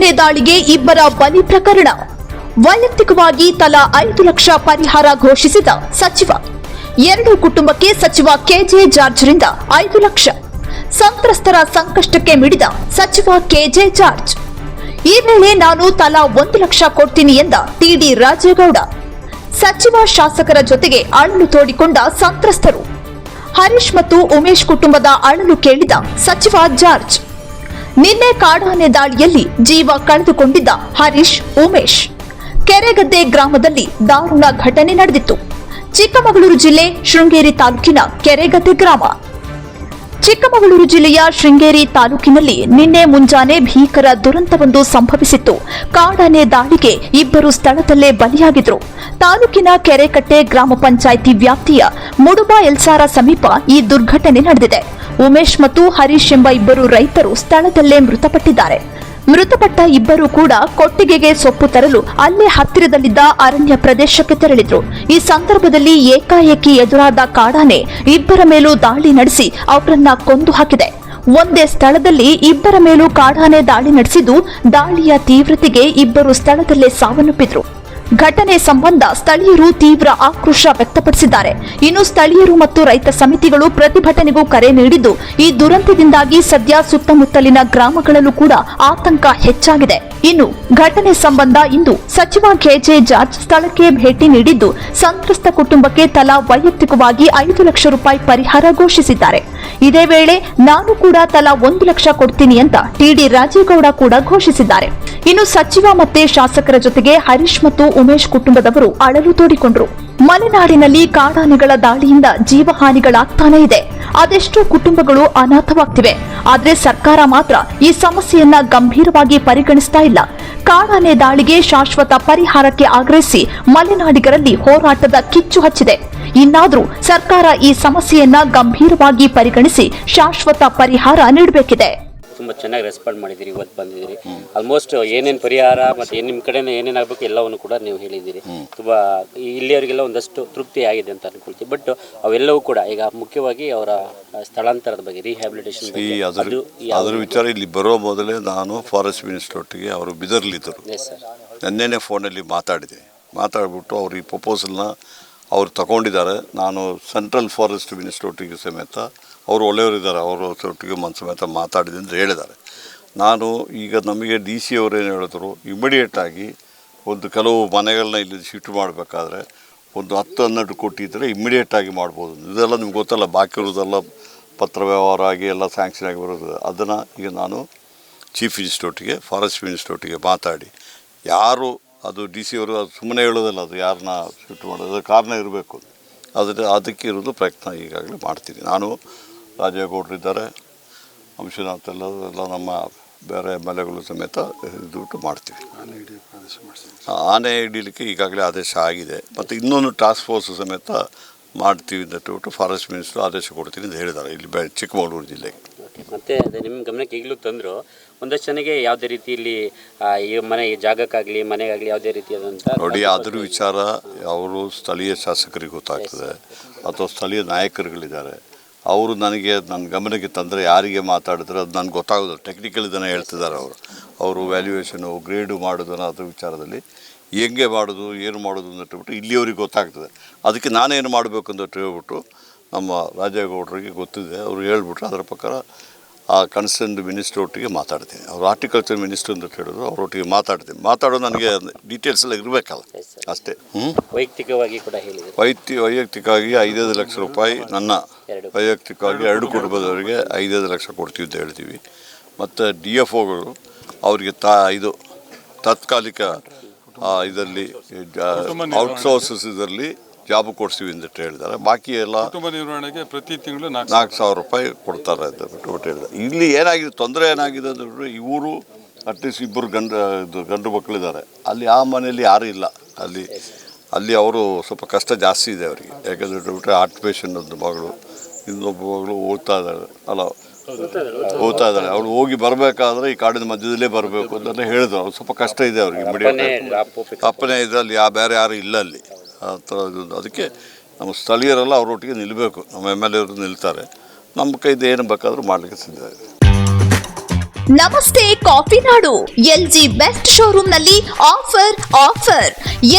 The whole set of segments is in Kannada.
ಕಾಡಾನೆ ದಾಳಿಗೆ ಇಬ್ಬರ ಬಲಿ ಪ್ರಕರಣ. ವೈಯಕ್ತಿಕವಾಗಿ ತಲಾ ಐದು ಲಕ್ಷ ಪರಿಹಾರ ಘೋಷಿಸಿದ ಸಚಿವ. ಎರಡು ಕುಟುಂಬಕ್ಕೆ ಸಚಿವ ಕೆಜೆ ಜಾರ್ಜ್ರಿಂದ ಐದು ಲಕ್ಷ. ಸಂತ್ರಸ್ತರ ಸಂಕಷ್ಟಕ್ಕೆ ಮಿಡಿದ ಸಚಿವ ಕೆಜೆ ಜಾರ್ಜ್. ಈ ವೇಳೆ ನಾನು ತಲಾ ಒಂದು ಲಕ್ಷ ಕೊಡ್ತೀನಿ ಎಂದ ಟಿಡಿ ರಾಜೇಗೌಡ. ಸಚಿವ ಶಾಸಕರ ಜೊತೆಗೆ ಅಳಲು ತೋಡಿಕೊಂಡ ಸಂತ್ರಸ್ತರು. ಹರೀಶ್ ಮತ್ತು ಉಮೇಶ್ ಕುಟುಂಬದ ಅಳಲು ಕೇಳಿದ ಸಚಿವ ಜಾರ್ಜ್. ನಿನ್ನೆ ಕಾಡಾನೆ ದಾಳಿಯಲ್ಲಿ ಜೀವ ಕಳೆದುಕೊಂಡಿದ್ದ ಹರೀಶ್, ಉಮೇಶ್. ಕೆರೆಗದ್ದೆ ಗ್ರಾಮದಲ್ಲಿ ದಾರುಣ ಘಟನೆ ನಡೆದಿತ್ತು. ಚಿಕ್ಕಮಗಳೂರು ಜಿಲ್ಲೆ ಶೃಂಗೇರಿ ತಾಲೂಕಿನ ಕೆರೆಗದ್ದೆ ಗ್ರಾಮ. ಚಿಕ್ಕಮಗಳೂರು ಜಿಲ್ಲೆಯ ಶೃಂಗೇರಿ ತಾಲೂಕಿನಲ್ಲಿ ನಿನ್ನೆ ಮುಂಜಾನೆ ಭೀಕರ ದುರಂತವೊಂದು ಸಂಭವಿಸಿತ್ತು. ಕಾಡಾನೆ ದಾಳಿಗೆ ಇಬ್ಬರು ಸ್ಥಳದಲ್ಲೇ ಬಲಿಯಾಗಿದ್ರು. ತಾಲೂಕಿನ ಕೆರೆಕಟ್ಟೆ ಗ್ರಾಮ ಪಂಚಾಯಿತಿ ವ್ಯಾಪ್ತಿಯ ಮುಡುಬ ಎಲ್ಸಾರ ಸಮೀಪ ಈ ದುರ್ಘಟನೆ ನಡೆದಿದೆ. ಉಮೇಶ್ ಮತ್ತು ಹರೀಶ್ ಎಂಬ ಇಬ್ಬರು ರೈತರು ಸ್ಥಳದಲ್ಲೇ ಮೃತಪಟ್ಟಿದ್ದಾರೆ. ಮೃತಪಟ್ಟ ಇಬ್ಬರು ಕೂಡ ಕೊಟ್ಟಿಗೆಗೆ ಸೊಪ್ಪು ತರಲು ಅಲ್ಲೇ ಹತ್ತಿರದಲ್ಲಿದ್ದ ಅರಣ್ಯ ಪ್ರದೇಶಕ್ಕೆ ತೆರಳಿದ್ರು. ಈ ಸಂದರ್ಭದಲ್ಲಿ ಏಕಾಏಕಿ ಎದುರಾದ ಕಾಡಾನೆ ಇಬ್ಬರ ಮೇಲೂ ದಾಳಿ ನಡೆಸಿ ಅವರನ್ನ ಕೊಂದು ಹಾಕಿದೆ. ಒಂದೇ ಸ್ಥಳದಲ್ಲಿ ಇಬ್ಬರ ಮೇಲೂ ಕಾಡಾನೆ ದಾಳಿ ನಡೆಸಿದ್ದು, ದಾಳಿಯ ತೀವ್ರತೆಗೆ ಇಬ್ಬರು ಸ್ಥಳದಲ್ಲೇ ಸಾವನ್ನಪ್ಪಿದ್ರು. ಘಟನೆ ಸಂಬಂಧ ಸ್ಥಳೀಯರು ತೀವ್ರ ಆಕ್ರೋಶ ವ್ಯಕ್ತಪಡಿಸಿದ್ದಾರೆ. ಇನ್ನು ಸ್ಥಳೀಯರು ಮತ್ತು ರೈತ ಸಮಿತಿಗಳು ಪ್ರತಿಭಟನೆಗೂ ಕರೆ ನೀಡಿದ್ದು, ಈ ದುರಂತದಿಂದಾಗಿ ಸದ್ಯ ಸುತ್ತಮುತ್ತಲಿನ ಗ್ರಾಮಗಳಲ್ಲೂ ಕೂಡ ಆತಂಕ ಹೆಚ್ಚಾಗಿದೆ. ಇನ್ನು ಘಟನೆ ಸಂಬಂಧ ಇಂದು ಸಚಿವ ಕೆಜೆ ಜಾರ್ಜ್ ಸ್ಥಳಕ್ಕೆ ಭೇಟಿ ನೀಡಿದ್ದು, ಸಂತ್ರಸ್ತ ಕುಟುಂಬಕ್ಕೆ ತಲಾ ವೈಯಕ್ತಿಕವಾಗಿ ಐದು ಲಕ್ಷ ರೂಪಾಯಿ ಪರಿಹಾರ ಘೋಷಿಸಿದ್ದಾರೆ. ಇದೇ ವೇಳೆ ನಾನು ಕೂಡ ತಲಾ ಒಂದು ಲಕ್ಷ ಕೊಡ್ತೀನಿ ಅಂತ ಟಿಡಿ ರಾಜೇಗೌಡ ಕೂಡ ಘೋಷಿಸಿದ್ದಾರೆ. ಇನ್ನು ಸಚಿವ ಮತ್ತೆ ಶಾಸಕರ ಜೊತೆಗೆ ಹರೀಶ್ ಮತ್ತು ಉಮೇಶ್ ಕುಟುಂಬದವರು ಅಳಲು ತೋಡಿಕೊಂಡ್ರು. ಮಲೆನಾಡಿನಲ್ಲಿ ಕಾಡಾನೆಗಳ ದಾಳಿಯಿಂದ ಜೀವಹಾನಿಗಳಾಗ್ತಾನೇ ಇದೆ. ಅದೆಷ್ಟೋ ಕುಟುಂಬಗಳು ಅನಾಥವಾಗ್ತಿವೆ. ಆದ್ರೆ ಸರ್ಕಾರ ಮಾತ್ರ ಈ ಸಮಸ್ಯೆಯನ್ನ ಗಂಭೀರವಾಗಿ ಪರಿಗಣಿಸ್ತಾ ಇಲ್ಲ. ಕಾಡಾನೆ ದಾಳಿಗೆ ಶಾಶ್ವತ ಪರಿಹಾರಕ್ಕೆ ಆಗ್ರಹಿಸಿ ಮಲೆನಾಡಿಗರಲ್ಲಿ ಹೋರಾಟದ ಕಿಚ್ಚು ಹಚ್ಚಿದೆ. ಇನ್ನಾದ್ರೂ ಸರ್ಕಾರ ಈ ಸಮಸ್ಯೆಯನ್ನ ಗಂಭೀರವಾಗಿ ಪರಿಗಣಿಸಿ ಶಾಶ್ವತ ಪರಿಹಾರ ನೀಡಬೇಕಿದೆ. ತುಂಬ ಚೆನ್ನಾಗಿ ರೆಸ್ಪಾಂಡ್ ಮಾಡಿದ್ದೀರಿ ಇವತ್ತು ಬಂದಿದ್ದೀರಿ. ಆಲ್ಮೋಸ್ಟ್ ಏನೇನು ಪರಿಹಾರ ಮತ್ತು ಏನು ನಿಮ್ಮ ಕಡೆನೇ ಏನೇನು ಆಗಬೇಕು ಎಲ್ಲವನ್ನು ಕೂಡ ನೀವು ಹೇಳಿದ್ದೀರಿ. ತುಂಬ ಇಲ್ಲಿಯವರಿಗೆಲ್ಲ ಒಂದಷ್ಟು ತೃಪ್ತಿ ಆಗಿದೆ ಅಂತ ಅನ್ಕೊಳ್ತೀವಿ. ಬಟ್ ಅವೆಲ್ಲವೂ ಕೂಡ ಈಗ ಮುಖ್ಯವಾಗಿ ಅವರ ಸ್ಥಳಾಂತರದ ಬಗ್ಗೆ ರಿಹ್ಯಾಬಿಲಿಟೇಷನ್ ಅದರ ಅದ್ರ ಅದು ಅದ್ರ ವಿಚಾರ ಇಲ್ಲಿ ಬರೋ ಮೊದಲೇ ನಾನು ಫಾರೆಸ್ಟ್ ಮಿನಿಸ್ಟರ್ ಒಟ್ಟಿಗೆ ಅವರು ಬಿದರ್ಲಿದ್ದರು. ನೆನ್ನೆನೇ ಫೋನಲ್ಲಿ ಮಾತಾಡಿದೆ. ಮಾತಾಡ್ಬಿಟ್ಟು ಅವರು ಈ ಪ್ರಪೋಸಲ್ನ ಅವ್ರು ತಗೊಂಡಿದ್ದಾರೆ. ನಾನು ಸೆಂಟ್ರಲ್ ಫಾರೆಸ್ಟ್ ಮಿನಿಸ್ಟರ್ ಒಟ್ಟಿಗೆ ಸಮೇತ, ಅವರು ಒಳ್ಳೆಯವರಿದ್ದಾರೆ, ಅವರು ಒಟ್ಟಿಗೆ ಮನ್ ಸಮೇತ ಮಾತಾಡಿದೆ ಅಂತ ಹೇಳಿದ್ದಾರೆ. ನಾನು ಈಗ ನಮಗೆ ಡಿ ಸಿ ಅವರು ಏನು ಹೇಳಿದ್ರು ಇಮಿಡಿಯೇಟಾಗಿ ಒಂದು ಕೆಲವು ಮನೆಗಳನ್ನ ಇಲ್ಲಿ ಶಿಫ್ಟ್ ಮಾಡಬೇಕಾದ್ರೆ ಒಂದು ಹತ್ತು ಹನ್ನೆರಡು ಕೋಟಿ ಇದ್ದರೆ ಇಮಿಡಿಯೇಟಾಗಿ ಮಾಡ್ಬೋದು. ಇದೆಲ್ಲ ನಿಮ್ಗೆ ಗೊತ್ತಲ್ಲ, ಬಾಕಿ ಇರೋದೆಲ್ಲ ಪತ್ರ ವ್ಯವಹಾರ ಆಗಿ ಎಲ್ಲ ಸ್ಯಾಂಕ್ಷನ್ ಆಗಿ ಬರೋದು. ಅದನ್ನು ಈಗ ನಾನು ಚೀಫ್ ಮಿನಿಸ್ಟರ್ ಒಟ್ಟಿಗೆ ಫಾರೆಸ್ಟ್ ಮಿನಿಸ್ಟರ್ ಒಟ್ಟಿಗೆ ಮಾತಾಡಿ, ಯಾರು ಅದು ಡಿ ಸಿ ಅವರು ಅದು ಸುಮ್ಮನೆ ಹೇಳೋದಲ್ಲ ಅದು ಯಾರನ್ನ ಶಿಫ್ಟ್ ಮಾಡೋದು ಅದಕ್ಕೆ ಕಾರಣ ಇರಬೇಕು. ಅದರ ಅದಕ್ಕೆ ಇರೋದು ಪ್ರಯತ್ನ ಈಗಾಗಲೇ ಮಾಡ್ತೀನಿ ನಾನು ರಾಜೇಗೌಡರಿದ್ದಾರೆ ಅಂಶನಾಥ್ ಎಲ್ಲ ಎಲ್ಲ ನಮ್ಮ ಬೇರೆ ಎಂ ಎಲ್ ಎಗಳು ಸಮೇತ ಇದ್ಬಿಟ್ಟು ಮಾಡ್ತೀವಿ. ಆನೆ ಹಿಡೀಲಿಕ್ಕೆ ಈಗಾಗಲೇ ಆದೇಶ ಆಗಿದೆ. ಮತ್ತು ಇನ್ನೊಂದು ಟಾಸ್ಕ್ ಫೋರ್ಸ್ ಸಮೇತ ಮಾಡ್ತೀವಿ ಅಂತ ಹೇಳ್ಬಿಟ್ಟು ಫಾರೆಸ್ಟ್ ಮಿನಿಸ್ಟರ್ ಆದೇಶ ಕೊಡ್ತೀನಿ ಅಂತ ಹೇಳಿದ್ದಾರೆ. ಇಲ್ಲಿ ಬೆ ಚಿಕ್ಕಮಗಳೂರು ಜಿಲ್ಲೆಗೆ. ಮತ್ತೆ ಅದೇ ನಿಮ್ಮ ಗಮನಕ್ಕೆ ಈಗಲೂ ತಂದರು ಒಂದಷ್ಟು ಜನಗೆ ಯಾವುದೇ ರೀತಿಯಲ್ಲಿ ಈ ಮನೆ ಜಾಗಕ್ಕಾಗಲಿ ಮನೆಗಾಗಲಿ ಯಾವುದೇ ರೀತಿಯಾದಂಥ ನೋಡಿ ಅದ್ರ ವಿಚಾರ ಅವರು ಸ್ಥಳೀಯ ಶಾಸಕರಿಗೆ ಗೊತ್ತಾಗ್ತದೆ. ಅಥವಾ ಸ್ಥಳೀಯ ನಾಯಕರುಗಳಿದ್ದಾರೆ. ಅವರು ನನಗೆ ನನ್ನ ಗಮನಕ್ಕೆ ತಂದರೆ ಯಾರಿಗೆ ಮಾತಾಡಿದ್ರೆ ಅದು ನನಗೆ ಗೊತ್ತಾಗೋದು. ಟೆಕ್ನಿಕಲ್ ಇದನ್ನು ಹೇಳ್ತಿದ್ದಾರೆ ಅವರು. ಅವರು ವ್ಯಾಲ್ಯೂಯೇಷನು ಗ್ರೇಡು ಮಾಡೋದನ್ನು ಅದ್ರ ವಿಚಾರದಲ್ಲಿ ಹೆಂಗೆ ಮಾಡೋದು ಏನು ಮಾಡೋದು ಅಂತ ಹೇಳ್ಬಿಟ್ಟು ಇಲ್ಲಿಯವ್ರಿಗೆ ಗೊತ್ತಾಗ್ತದೆ. ಅದಕ್ಕೆ ನಾನೇನು ಮಾಡಬೇಕು ಅಂತ ಹೇಳ್ಬಿಟ್ಟು ನಮ್ಮ ರಾಜೇಗೌಡರಿಗೆ ಗೊತ್ತಿದೆ. ಅವರು ಹೇಳ್ಬಿಟ್ರೆ ಅದರ ಪ್ರಕಾರ ಆ ಕನ್ಸರ್ನ್ ಮಿನಿಸ್ಟರ್ ಒಟ್ಟಿಗೆ ಮಾತಾಡ್ತೀನಿ. ಅವ್ರು ಆರ್ಟಿಕಲ್ಚರ್ ಮಿನಿಸ್ಟರ್ ಅಂತ ಹೇಳಿದ್ರು ಅವರೊಟ್ಟಿಗೆ ಮಾತಾಡ್ತೀನಿ. ಮಾತಾಡೋದು ನನಗೆ ಡೀಟೇಲ್ಸ್ ಎಲ್ಲ ಇರಬೇಕಲ್ಲ? ಅಷ್ಟೇ. ಹ್ಞೂ ವೈಯಕ್ತಿಕವಾಗಿ ಕೂಡ ಹೇಳಿದರು. ವೈಯಕ್ತಿ ವೈಯಕ್ತಿಕವಾಗಿ ಐದೈದು ಲಕ್ಷ ರೂಪಾಯಿ ನನ್ನ ವೈಯಕ್ತಿಕವಾಗಿ ಎರಡು ಕುಟುಂಬದವರಿಗೆ ಐದೈದು ಲಕ್ಷ ಕೊಡ್ತೀವಿ ಅಂತ ಹೇಳ್ತೀವಿ. ಮತ್ತು ಡಿ ಎಫ್ ಒಗಳು ಅವರಿಗೆ ತಾ ಇದು ತಾತ್ಕಾಲಿಕ ಇದರಲ್ಲಿ ಔಟ್ಸೋರ್ಸಸ್ ಇದರಲ್ಲಿ ಜಾಬ್ ಕೊಡ್ಸಿವಿ ಅಂತ ಹೇಳಿದ್ದಾರೆ. ಬಾಕಿ ಎಲ್ಲ ಕುಟುಂಬ ನಿರ್ವಹಣೆಗೆ ಪ್ರತಿ ತಿಂಗಳು ನಾಲ್ಕು ನಾಲ್ಕು ಸಾವಿರ ರೂಪಾಯಿ ಕೊಡ್ತಾರೆ ಅಂತ ಬಿಟ್ಟು ಹೇಳಿದ್ದಾರೆ. ಇಲ್ಲಿ ಏನಾಗಿದೆ ತೊಂದರೆ ಏನಾಗಿದೆ ಅಂದರೆ ಇವರು ಅಟ್ಲೀಸ್ಟ್ ಇಬ್ಬರು ಗಂಡ ಇದು ಗಂಡು ಮಕ್ಕಳಿದ್ದಾರೆ ಅಲ್ಲಿ ಆ ಮನೆಯಲ್ಲಿ ಯಾರೂ ಇಲ್ಲ. ಅಲ್ಲಿ ಅಲ್ಲಿ ಅವರು ಸ್ವಲ್ಪ ಕಷ್ಟ ಜಾಸ್ತಿ ಇದೆ ಅವರಿಗೆ. ಯಾಕಂದರೆ ಬಿಟ್ಟರೆ ಆರ್ಟ್ ಪೇಷನ್ ಒಂದು ಮಗಳು ಇನ್ನೊಬ್ಬ ಮಗಳು ಓದ್ತಾ ಇದ್ದಾಳೆ. ಅಲ್ಲ ಓದ್ತಾ ಇದ್ದಾಳೆ. ಅವಳು ಹೋಗಿ ಬರಬೇಕಾದ್ರೆ ಈ ಕಾಡಿನ ಮಧ್ಯದಲ್ಲೇ ಬರಬೇಕು ಅಂತ ಹೇಳಿದ್ರು. ಅವ್ರು ಸ್ವಲ್ಪ ಕಷ್ಟ ಇದೆ ಅವ್ರಿಗೆ. ಇಮಿಡಿಯೇಟ್ ಅಪ್ಪನೇ ಇದರಲ್ಲಿ ಯಾ ಬೇರೆ ಯಾರು ಇಲ್ಲ ಅಲ್ಲಿ. ಆ ಅದಕ್ಕೆ ನಮ್ಮ ಸ್ಥಳೀಯರೆಲ್ಲ ಅವರೊಟ್ಟಿಗೆ ನಿಲ್ಲಬೇಕು ನಮ್ಮ ಎಂ ಎಲ್ ಎರು ನಿಲ್ತಾರೆ. ನಮ್ಮ ಕೈದು ಏನು ಬೇಕಾದರೂ ಮಾಡಲಿಕ್ಕೆ ಸಿದ್ಧ ಇದೆ. ನಮಸ್ತೆ, ಕಾಫಿ ನಾಡು. L G best ಶೋರೂಮ್ನಲ್ಲಿ offer. Offer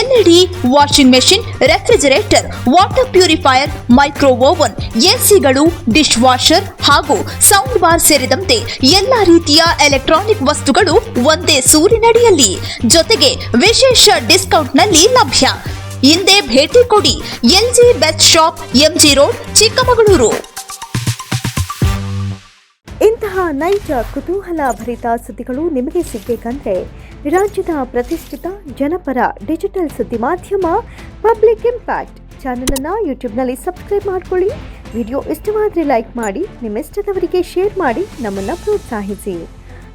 LED washing machine, refrigerator, water purifier micro oven ಎಸಿಗಳು dish washer ಹಾಗೂ ಸೌಂಡ್ ಬಾರ್ ಸೇರಿದಂತೆ ಎಲ್ಲ ರೀತಿಯ ಎಲೆಕ್ಟ್ರಾನಿಕ್ ವಸ್ತುಗಳು ಒಂದೇ ಸೂರಿನಡಿಯಲ್ಲಿ. ಜೊತೆಗೆ ವಿಶೇಷ ಡಿಸ್ಕೌಂಟ್ನಲ್ಲಿ ಲಭ್ಯ. ಹಿಂದೆ ಭೇಟಿ ಕೊಡಿ LG best shop, MG road, Chikkamagaluru. ಇಂತಹ ನೈಜ, ಕುತೂಹಲ ಭರಿತ ಸುದ್ದಿಗಳು ನಿಮಗೆ ಸಿಗಬೇಕಂದ್ರೆ ರಾಜ್ಯದ ಪ್ರತಿಷ್ಠಿತ ಜನಪರ ಡಿಜಿಟಲ್ ಸುದ್ದಿ ಮಾಧ್ಯಮ ಪಬ್ಲಿಕ್ ಇಂಪ್ಯಾಕ್ಟ್ ಚಾನಲನ್ನು ಯೂಟ್ಯೂಬ್ನಲ್ಲಿ ಸಬ್ಸ್ಕ್ರೈಬ್ ಮಾಡ್ಕೊಳ್ಳಿ. ವಿಡಿಯೋ ಇಷ್ಟವಾದರೆ ಲೈಕ್ ಮಾಡಿ ನಿಮ್ಮ ಇಷ್ಟದವರಿಗೆ ಶೇರ್ ಮಾಡಿ, ನಮ್ಮನ್ನು ಪ್ರೋತ್ಸಾಹಿಸಿ.